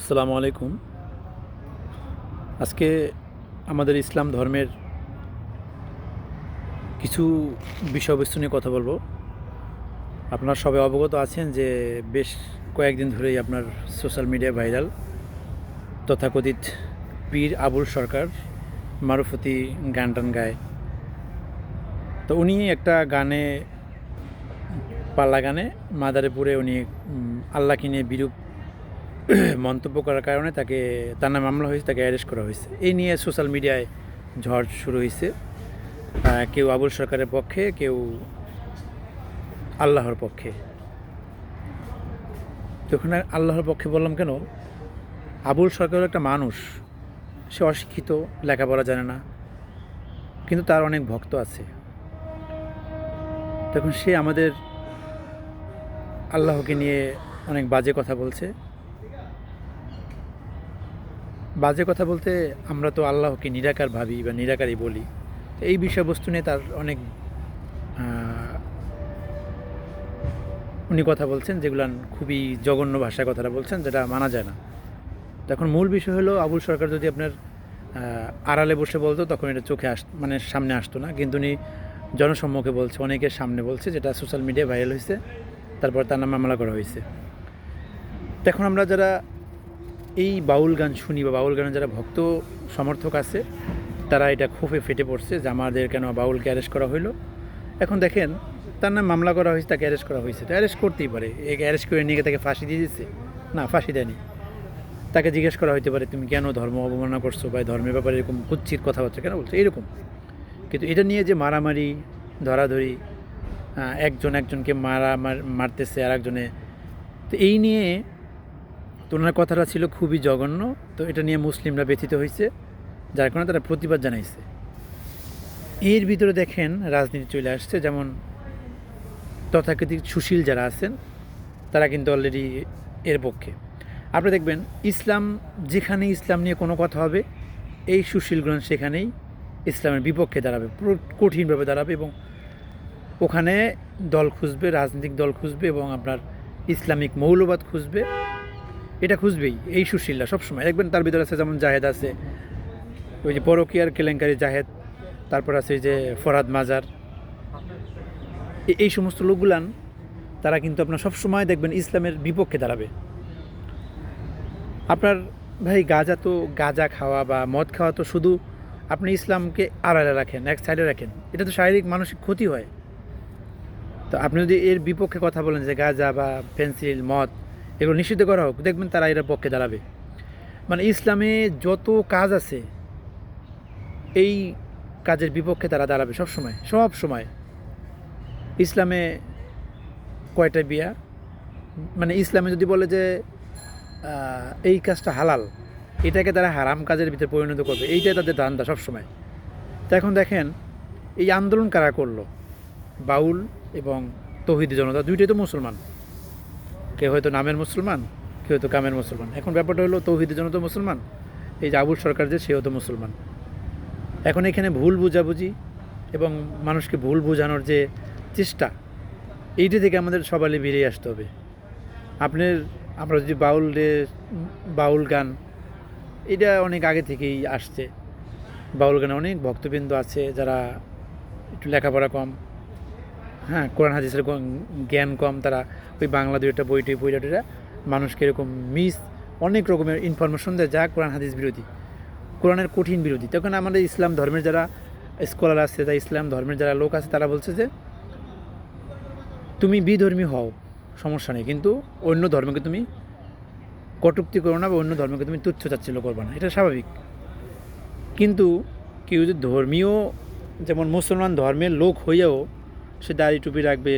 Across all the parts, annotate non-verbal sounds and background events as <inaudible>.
আসসালামু আলাইকুম। আজকে আমাদের ইসলাম ধর্মের কিছু বিষয়বস্তু নিয়ে কথা বলব। আপনার সবাই অবগত আছেন যে বেশ কয়েকদিন ধরেই আপনার সোশ্যাল মিডিয়া ভাইরাল। তথাকথিত পীর আবুল সরকার মারুফতি গান টান গায়। তো উনি একটা গানে, পাল্লা গানে মাদারীপুরে উনি আল্লাহকে নিয়ে বিরূপ <clears throat> মন্তব্য করার কারণে তাকে, তার নামে মামলা হয়েছে, তাকে অ্যারেস্ট করা হয়েছে। এই নিয়ে সোশ্যাল মিডিয়ায় ঝড় শুরু হয়েছে। কেউ আবুল সরকারের পক্ষে, কেউ আল্লাহর পক্ষে। তখন আল্লাহর পক্ষে বললাম কেন, আবুল সরকার একটা মানুষ। সে অশিক্ষিত, লেখাপড়া জানে না। কিন্তু তার অনেক ভক্ত আছে। তখন সে আমাদের আল্লাহকে নিয়ে অনেক বাজে কথা বলছে। বাজে কথা বলতে আমরা তো আল্লাহকে নিরাকার ভাবি বা নিরাকারই বলি। তো এই বিষয়বস্তু নিয়ে তার অনেক উনি কথা বলছেন যেগুলো খুবই জঘন্য ভাষায় কথাটা বলছেন, যেটা মানা যায় না। তখন মূল বিষয় হলো, আবুল সরকার যদি আপনার আড়ালে বসে বলতো, তখন এটা চোখে আস মানে সামনে আসতো না। কিন্তু উনি জনসম্মুখে বলছে, অনেকের সামনে বলছে, যেটা সোশ্যাল মিডিয়ায় ভাইরাল হয়েছে তারপর তার নাম মামলা করা হয়েছে তো এখন আমরা যারা এই বাউল গান শুনি বা বাউল গানের যারা ভক্ত সমর্থক আছে, তারা এটা খুবই ফেটে পড়ছে যে আমাদের কেন বাউলকে অ্যারেস্ট করা হইল। এখন দেখেন, তার নাম মামলা করা হয়েছে, তাকে অ্যারেস্ট করা হয়েছে। তো অ্যারেস্ট করতেই পারে। একে অ্যারেস্ট করে নিয়ে তাকে ফাঁসি দিয়ে দিচ্ছে না, ফাঁসি দেয়নি। তাকে জিজ্ঞেস করা হইতে পারে, তুমি কেন ধর্ম অবমাননা করছ বা ধর্মের ব্যাপারে এরকম কুচ্ছিত কথাবার্তা কেন বলছো? এরকম। কিন্তু এটা নিয়ে যে মারামারি, ধরাধরি একজন একজনকে মার- মারতেছে আর একজনে তো এই নিয়ে তো ওনার কথাটা ছিল খুবই জঘন্য। তো এটা নিয়ে মুসলিমরা ব্যথিত হয়েছে, যার কারণে তারা প্রতিবাদ জানাইছে। এর ভিতরে দেখেন রাজনীতি চলে আসছে, যেমন তথাকথিত সুশীল যারা আছেন, তারা কিন্তু অলরেডি এর পক্ষে। আপনি দেখবেন ইসলাম, যেখানে ইসলাম নিয়ে কোনো কথা হবে, এই সুশীলগণ সেখানেই ইসলামের বিপক্ষে দাঁড়াবে, পুরো কঠিনভাবে দাঁড়াবে এবং ওখানে দল খুঁজবে, রাজনৈতিক দল খুঁজবে এবং আপনার ইসলামিক মৌলবাদ খুঁজবে। এটা খুঁজবেই, এই সুশীলরা সবসময়। দেখবেন তার ভিতরে আছে যেমন জাহেদ আছে, ওই যে পরকিয়ার কেলেঙ্কারি জাহেদ, তারপর আছে যে ফরাদ মাজার। এই সমস্ত লোকগুলান, তারা কিন্তু আপনার সবসময় দেখবেন ইসলামের বিপক্ষে দাঁড়াবে। আপনার ভাই গাঁজা তো গাঁজা খাওয়া বা মদ খাওয়া তো শুধু আপনি ইসলামকে আড়ালে রাখেন, এক সাইডে রাখেন। এটা তো শারীরিক মানসিক ক্ষতি হয়। তো আপনি যদি এর বিপক্ষে কথা বলেন যে গাঁজা বা পেন্সিল, মদ এগুলো নিষিদ্ধ করা হোক, দেখবেন তারা এর পক্ষে দাঁড়াবে। মানে ইসলামে যত কাজ আছে, এই কাজের বিপক্ষে তারা দাঁড়াবে সব সময় সব সময়। ইসলামে কয়টা বিয়া? মানে ইসলামে যদি বলে যে এই কাজটা হালাল, এটাকে তারা হারাম কাজের ভিতরে পরিণত করবে, এইটাই তাদের ধান্দা সবসময় তো এখন দেখেন, এই আন্দোলন কারা করল? বাউল এবং তহিদি জনতা, দুইটাই তো মুসলমান। কেউ হয়তো নামের মুসলমান কেউ হয়তো কামের মুসলমান। এখন ব্যাপারটা হলো তৌহিদি জনতা মুসলমান, এই যে আবুল সরকার যে, সেও তো মুসলমান। এখন এখানে ভুল বুঝাবুঝি এবং মানুষকে ভুল বোঝানোর যে চেষ্টা, এইটা থেকে আমাদের সবাই বেরিয়ে আসতে হবে। আপনার, আমরা যদি বাউল বাউল গান, এটা অনেক আগে থেকেই আসছে। বাউল গানে অনেক ভক্তবৃন্দ আছে যারা একটু লেখাপড়া কম হ্যাঁ কোরআন, হাদিসের জ্ঞান কম, তারা ওই বাংলা দুইটা বইটি বইটা মানুষকে এরকম মিস অনেক রকমের ইনফরমেশন দেয়, যা কোরআন, হাদিস বিরোধী। কোরআনের কঠিন বিরোধী। তখন আমাদের ইসলাম ধর্মের যারা স্কলার আছে বা ইসলাম ধর্মের যারা লোক আছে, তারা বলছে যে, তুমি বিধর্মী হও, সমস্যা নেই। কিন্তু অন্য ধর্মকে তুমি কটুক্তি করো না বা অন্য ধর্মকে তুমি তুচ্ছ চাচ্ছিল করবে না। এটা স্বাভাবিক। কিন্তু কেউ যদি ধর্মীয়, যেমন মুসলমান ধর্মের লোক হইয়াও সে দাড়ি টুপি রাখবে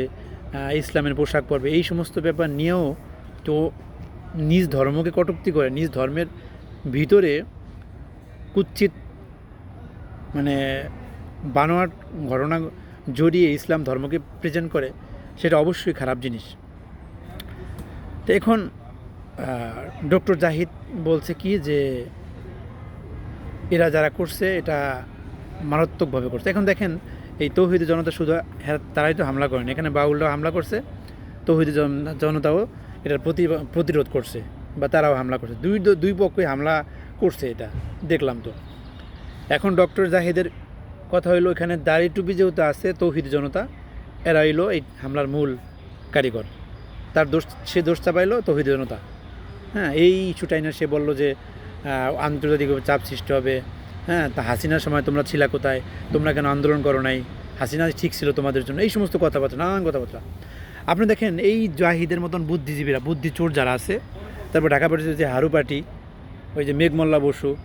ইসলামের পোশাক পরবে, এই সমস্ত ব্যাপার নিয়েও তো নিজ ধর্মকে কটুক্তি করে, নিজ ধর্মের ভিতরে কুচ্ছিত মানে বানোয়ার ঘটনা জড়িয়ে ইসলাম ধর্মকে প্রেজেন্ট করে, সেটা অবশ্যই খারাপ জিনিস। তো এখন ডক্টর জাহিদ বলছে কি যে, এরা যারা করছে, এটা মারাত্মকভাবে করছে। এখন দেখেন এই তৌহিদি জনতা শুধু হ্যাঁ তারাই তো হামলা করেন। এখানে বাউলরাও হামলা করছে তৌহিদি জন- জনতাও এটার প্রতি প্রতিরোধ করছে বা তারাও হামলা করছে। দুই দুই পক্ষই হামলা করছে এটা দেখলাম তো। এখন ডক্টর জাহিদের কথা হইল এখানে দাড়ি টুপি যেহেতু আছে তৌহিদ জনতা এরা হইল এই হামলার মূল কারিগর। তার দোষ সে দোষ চাপাইলো তৌহিদ জনতা। হ্যাঁ এই ইস্যুটাই না সে বলল যে আহ, আন্তর্জাতিকভাবে চাপ সৃষ্টি হবে হ্যাঁ তা হাসিনার সময় তোমরা ছিলা কোথায়? তোমরা কেন আন্দোলন করো নাই? হাসিনা ঠিক ছিল তোমাদের জন্য। এই সমস্ত কথাবার্তা, নানান কথাবার্তা। আপনি দেখেন, এই জাহিদের মতন বুদ্ধিজীবীরা, বুদ্ধিচোর যারা আছে, তারপর ঢাকা পরিষদের যে হারু পার্টি, ওই যে মেঘমল্লা বসু,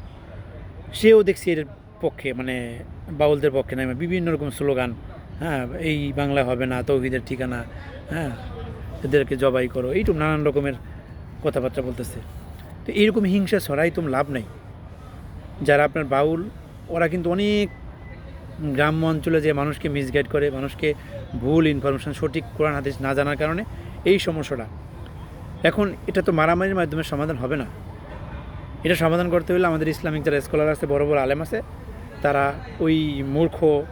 সেও দেখছি এর পক্ষে মানে বাউলদের পক্ষে নামে বিভিন্ন রকম স্লোগান হ্যাঁ এই বাংলা হবে না, তৌহিদের ঠিকানা হ্যাঁ এদেরকে জবাই করো, এইটুকু নানান রকমের কথাবার্তা বলতেছে। তো এইরকম হিংসা ছড়াই তো লাভ নেই। যারা আপনার বাউল, ওরা কিন্তু অনেক গ্রাম্য অঞ্চলে যে মানুষকে মিসগাইড করে, মানুষকে ভুল ইনফরমেশান সঠিক কোরআন, হাদিস না জানার কারণে এই সমস্যাটা। এখন এটা তো মারামারির মাধ্যমে সমাধান হবে না। এটা সমাধান করতে হলে আমাদের ইসলামিক যারা স্কলার আছে, বড় বড় আলেম আছে, তারা ওই মূর্খ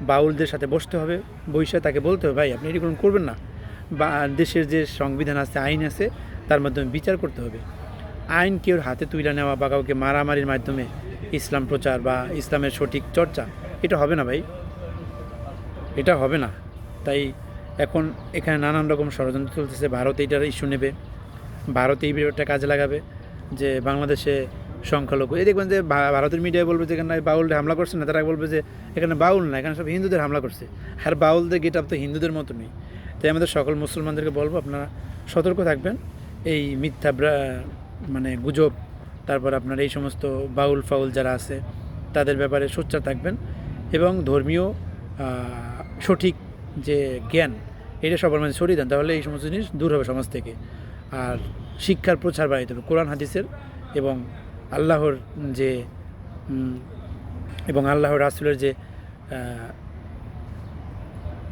বাউলদের সাথে বসতে হবে বৈশা তাকে বলতে হবে, ভাই, আপনি এরকম করবেন না। বা দেশের যে সংবিধান আছে, আইন আছে, তার মাধ্যমে বিচার করতে হবে। আইন কেউ হাতে তুলে নেওয়া বা কাউকে মারামারির মাধ্যমে ইসলাম প্রচার বা ইসলামের সঠিক চর্চা? এটা হবে না ভাই। এটা হবে না। তাই এখন এখানে নানান রকম ষড়যন্ত্র চলতেছে। ভারত এইটার ইস্যু নেবে। ভারত এই বিষয়টা কাজে লাগাবে যে বাংলাদেশে সংখ্যালঘু। এই দেখবেন যে ভারতের মিডিয়ায় বলবে যে এখানে বাউলরা হামলা করছে না, তারা বলবে যে এখানে বাউল না, এখানে সব হিন্দুদের হামলা করছে। আর বাউলদের গেট আপ তো হিন্দুদের মতো নেই। তাই আমাদের সকল মুসলমানদেরকে বলব, আপনারা সতর্ক থাকবেন। এই মিথ্যা মানে গুজব, তারপর আপনার এই সমস্ত বাউল ফাউল যারা আছে, তাদের ব্যাপারে সোচ্চার থাকবেন এবং ধর্মীয় সঠিক যে জ্ঞান, এটা সবার মাঝে ছড়িয়ে দেন, তাহলে এই সমস্ত জিনিস দূর হবে সমাজ থেকে। আর শিক্ষার প্রচার বাড়াইতে হবে, কোরআন, হাদিসের এবং আল্লাহর যে এবং আল্লাহর রাসুলের যে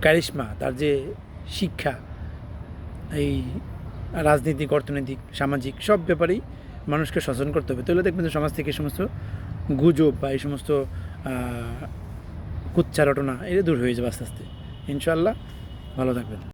কারিশমা, তার যে শিক্ষা, এই রাজনৈতিক, অর্থনৈতিক, সামাজিক সব ব্যাপারেই মানুষকে সচেতন করতে হবে। তাহলে দেখবেন যে সমাজ থেকে সমস্ত গুজব বা এই সমস্ত কুচ্ছা রটনা এটা দূর হয়ে যাবে আস্তে আস্তে। ইনশাল্লাহ ভালো থাকবেন।